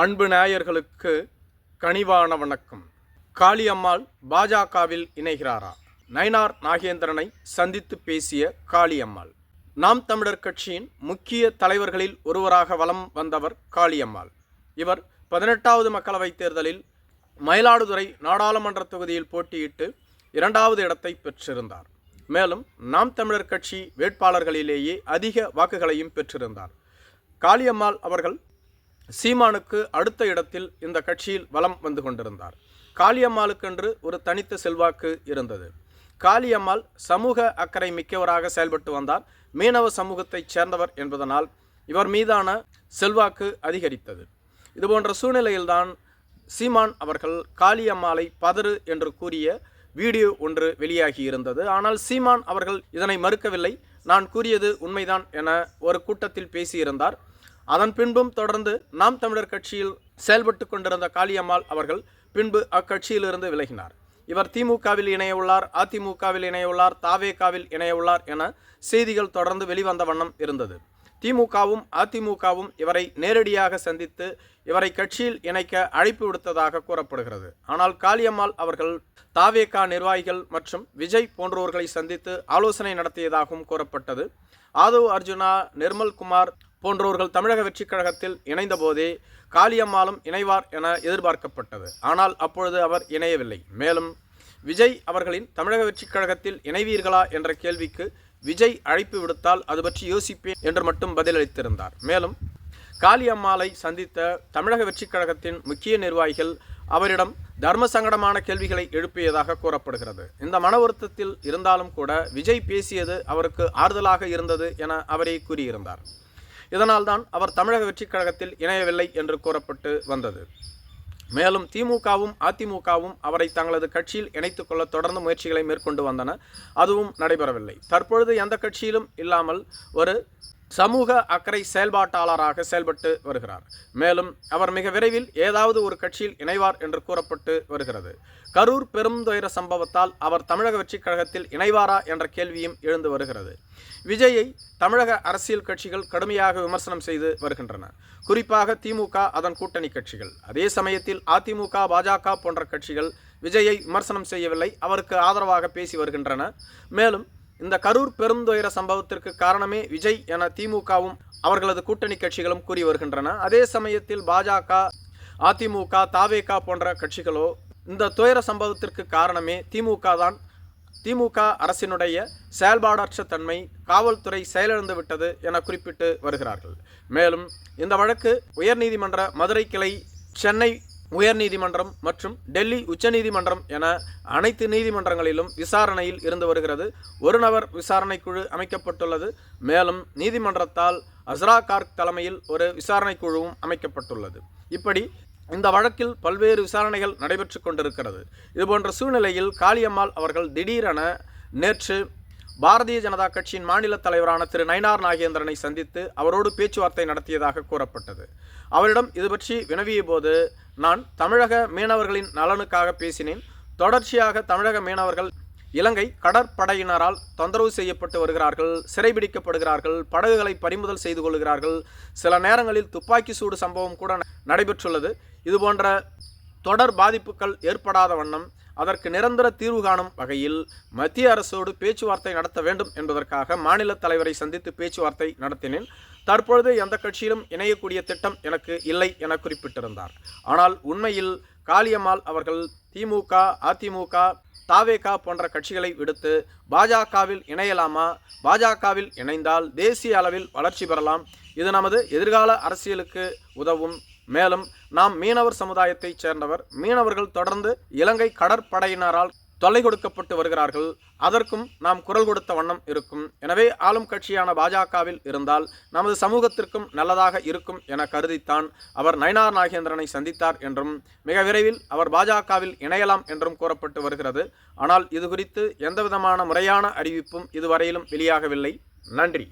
அன்பு நேயர்களுக்கு கனிவான வணக்கம். காளியம்மாள் பாஜகவில் இணைகிறாரா? நயனார் நாகேந்திரனை சந்தித்து பேசிய காளியம்மாள் நாம் தமிழர் கட்சியின் முக்கிய தலைவர்களில் ஒருவராக வலம் வந்தவர் காளியம்மாள் இவர் பதினெட்டாவது மக்களவைத் தேர்தலில் மயிலாடுதுறை நாடாளுமன்ற தொகுதியில் போட்டியிட்டு இரண்டாவது இடத்தை பெற்றிருந்தார். மேலும் நாம் தமிழர் கட்சி வேட்பாளர்களிலேயே அதிக வாக்குகளையும் பெற்றிருந்தார். காளியம்மாள் அவர்கள் சீமானுக்கு அடுத்த இடத்தில் இந்த கட்சியில் வலம் வந்து கொண்டிருந்தார். காளியம்மாளுக்கென்று ஒரு தனித்த செல்வாக்கு இருந்தது. காளியம்மாள் சமூக அக்கறை மிக்கவராக செயல்பட்டு வந்தார். மீனவ சமூகத்தைச் சேர்ந்தவர் என்பதனால் இவர் மீதான செல்வாக்கு அதிகரித்தது. இதுபோன்ற சூழ்நிலையில்தான் சீமான் அவர்கள் காளியம்மாளை பதறு என்று கூறிய வீடியோ ஒன்று வெளியாகி இருந்தது. ஆனால் சீமான் அவர்கள் இதனை மறுக்கவில்லை. நான் கூறியது உண்மைதான் என ஒரு கூட்டத்தில் பேசியிருந்தார். அதன் பின்பும் தொடர்ந்து நாம் தமிழர் கட்சியில் செயல்பட்டு கொண்டிருந்த காளியம்மாள் அவர்கள் பின்பு அக்கட்சியிலிருந்து விலகினார். இவர் திமுகவில் இணையவுள்ளார் அதிமுகவில் இணையவுள்ளார் தாவேகாவில் இணையவுள்ளார் என செய்திகள் தொடர்ந்து வெளிவந்த வண்ணம் இருந்தது. திமுகவும் அதிமுகவும் இவரை நேரடியாக சந்தித்து இவரை கட்சியில் இணைக்க அழைப்பு விடுத்ததாக கூறப்படுகிறது. ஆனால் காளியம்மாள் அவர்கள் தாவேகா நிர்வாகிகள் மற்றும் விஜய் போன்றோர்களை சந்தித்து ஆலோசனை நடத்தியதாகவும் கூறப்பட்டது. ஆதவ் அர்ஜுனா நிர்மல்குமார் போன்றோர்கள் தமிழக வெற்றிக் கழகத்தில் இணைந்தபோதே காளியம்மாளும் இணைவார் என எதிர்பார்க்கப்பட்டது. ஆனால் அப்பொழுது அவர் இணையவில்லை. மேலும் விஜய் அவர்களின் தமிழக வெற்றிக் கழகத்தில் இணைவீர்களா என்ற கேள்விக்கு விஜய் அழைப்பு விடுத்தால் அது பற்றி யோசிப்பேன் என்று மட்டும் பதிலளித்திருந்தார். மேலும் காளியம்மாளை சந்தித்த தமிழக வெற்றிக் கழகத்தின் முக்கிய நிர்வாகிகள் அவரிடம் தர்ம சங்கடமான கேள்விகளை எழுப்பியதாக கூறப்படுகிறது. இந்த மன வருத்தத்தில் இருந்தாலும் கூட விஜய் பேசியது அவருக்கு ஆறுதலாக இருந்தது என அவரே கூறியிருந்தார். இதனால்தான் அவர் தமிழக வெற்றிக் கழகத்தில் இணையவில்லை என்று கூறப்பட்டு வந்தது. மேலும் திமுகவும் அதிமுகவும் அவரை தங்களது கட்சியில் இணைத்துக் கொள்ள தொடர்ந்து முயற்சிகளை மேற்கொண்டு வந்தன. அதுவும் நடைபெறவில்லை. தற்பொழுது எந்த கட்சியிலும் இல்லாமல் ஒரு சமூக அக்கறை செயல்பாட்டாளராக செயல்பட்டு வருகிறார். மேலும் அவர் மிக விரைவில் ஏதாவது ஒரு கட்சியில் இணைவார் என்று கூறப்பட்டு வருகிறது. கரூர் பெருந்துயர சம்பவத்தால் அவர் தமிழக வெற்றிக் கழகத்தில் இணைவாரா என்ற கேள்வியும் எழுந்து வருகிறது. விஜயை தமிழக அரசியல் கட்சிகள் கடுமையாக விமர்சனம் செய்து வருகின்றன. குறிப்பாக திமுக அதன் கூட்டணி கட்சிகள். அதே சமயத்தில் அதிமுக பாஜக போன்ற கட்சிகள் விஜயை விமர்சனம் செய்யவில்லை அவருக்கு ஆதரவாக பேசி வருகின்றன. மேலும் இந்த கரூர் பெருந்துயர சம்பவத்திற்கு காரணமே விஜய் என திமுகவும் அவர்களது கூட்டணி கட்சிகளும் கூறி வருகின்றன. அதே சமயத்தில் பாஜக அதிமுக தாவேகா போன்ற கட்சிகளோ இந்த துயர சம்பவத்திற்கு காரணமே திமுக தான். திமுக அரசினுடைய செயல்பாடற்ற தன்மை காவல்துறை செயலிழந்து விட்டது என குறிப்பிட்டு வருகிறார்கள். மேலும் இந்த வழக்கு உயர்நீதிமன்ற மதுரை கிளை சென்னை உயர்நீதிமன்றம் மற்றும் டெல்லி உச்சநீதிமன்றம் என அனைத்து நீதிமன்றங்களிலும் விசாரணையில் இருந்து வருகிறது. ஒரு நபர் விசாரணை குழு அமைக்கப்பட்டுள்ளது. மேலும் நீதிமன்றத்தால் அஸ்ரா கார்க் தலைமையில் ஒரு விசாரணை குழுவும் அமைக்கப்பட்டுள்ளது. இப்படி இந்த வழக்கில் பல்வேறு விசாரணைகள் நடைபெற்று கொண்டிருக்கிறது. இதுபோன்ற சூழ்நிலையில் காளியம்மாள் அவர்கள் திடீரென நேற்று பாரதிய ஜனதா கட்சியின் மாநில தலைவரான திரு நயினார் நாகேந்திரனை சந்தித்து அவரோடு பேச்சுவார்த்தை நடத்தியதாக கூறப்பட்டது. அவரிடம் இது பற்றி வினவிய போது நான் தமிழக மீனவர்களின் நலனுக்காக பேசினேன். தொடர்ச்சியாக தமிழக மீனவர்கள் இலங்கை கடற்படையினரால் தொந்தரவு செய்யப்பட்டு வருகிறார்கள் சிறைபிடிக்கப்படுகிறார்கள் படகுகளை பறிமுதல் செய்து கொள்கிறார்கள். சில நேரங்களில் துப்பாக்கி சூடு சம்பவம் கூட நடைபெற்றுள்ளது. இதுபோன்ற தொடர் பாதிப்புகள் ஏற்படாத வண்ணம் அதற்கு நிரந்தர தீர்வு காணும் வகையில் மத்திய அரசோடு பேச்சுவார்த்தை நடத்த வேண்டும் என்பதற்காக மாநில தலைவரை சந்தித்து பேச்சுவார்த்தை நடத்தினேன். தற்பொழுது எந்த கட்சியிலும் இணையக்கூடிய திட்டம் எனக்கு இல்லை என குறிப்பிட்டிருந்தார். ஆனால் உண்மையில் காளியம்மாள் அவர்கள் திமுக அதிமுக தாவேகா போன்ற கட்சிகளை விடுத்து பாஜகவில் இணையலாமா? பாஜகவில் இணைந்தால் தேசிய அளவில் வளர்ச்சி பெறலாம். இது நமது எதிர்கால அரசியலுக்கு உதவும் மேலும் நாம் மீனவர் சமுதாயத்தைச் சேர்ந்தவர் மீனவர்கள் தொடர்ந்து இலங்கை கடற்படையினரால் தொல்லை கொடுக்கப்பட்டு வருகிறார்கள். அதற்கும் நாம் குரல் கொடுத்த வண்ணம் இருக்கும். எனவே ஆளும் கட்சியான பாஜகவில் இருந்தால் நமது சமூகத்திற்கும் நல்லதாக இருக்கும் என கருதித்தான் அவர் நயனார் நாகேந்திரனை சந்தித்தார் என்றும் மிக விரைவில் அவர் பாஜகவில் இணையலாம் என்றும் கூறப்பட்டு வருகிறது. ஆனால் இது குறித்து எந்தவிதமான முறையான அறிவிப்பும் இதுவரையிலும் வெளியாகவில்லை. நன்றி.